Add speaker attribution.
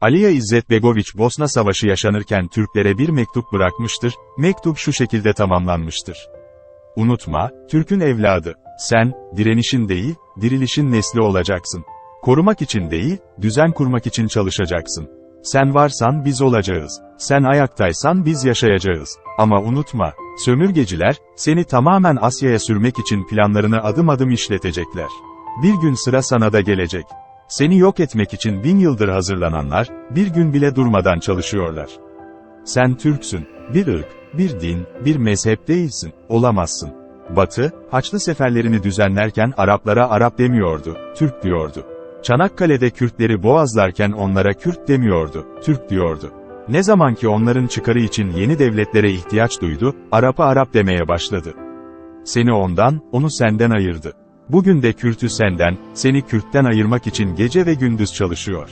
Speaker 1: Aliya İzzet Begoviç Bosna Savaşı yaşanırken Türklere bir mektup bırakmıştır, mektup şu şekilde tamamlanmıştır. Unutma, Türk'ün evladı, sen, direnişin değil, dirilişin nesli olacaksın. Korumak için değil, düzen kurmak için çalışacaksın. Sen varsan biz olacağız. Sen ayaktaysan biz yaşayacağız. Ama unutma, sömürgeciler, seni tamamen Asya'ya sürmek için planlarını adım adım işletecekler. Bir gün sıra sana da gelecek. Seni yok etmek için bin yıldır hazırlananlar, bir gün bile durmadan çalışıyorlar. Sen Türksün, bir ırk, bir din, bir mezhep değilsin, olamazsın. Batı, Haçlı seferlerini düzenlerken Araplara Arap demiyordu, Türk diyordu. Çanakkale'de Kürtleri boğazlarken onlara Kürt demiyordu, Türk diyordu. Ne zaman ki onların çıkarı için yeni devletlere ihtiyaç duydu, Arap'a Arap demeye başladı. Seni ondan, onu senden ayırdı. Bugün de Kürt'ü senden, seni Kürt'ten ayırmak için gece ve gündüz çalışıyor.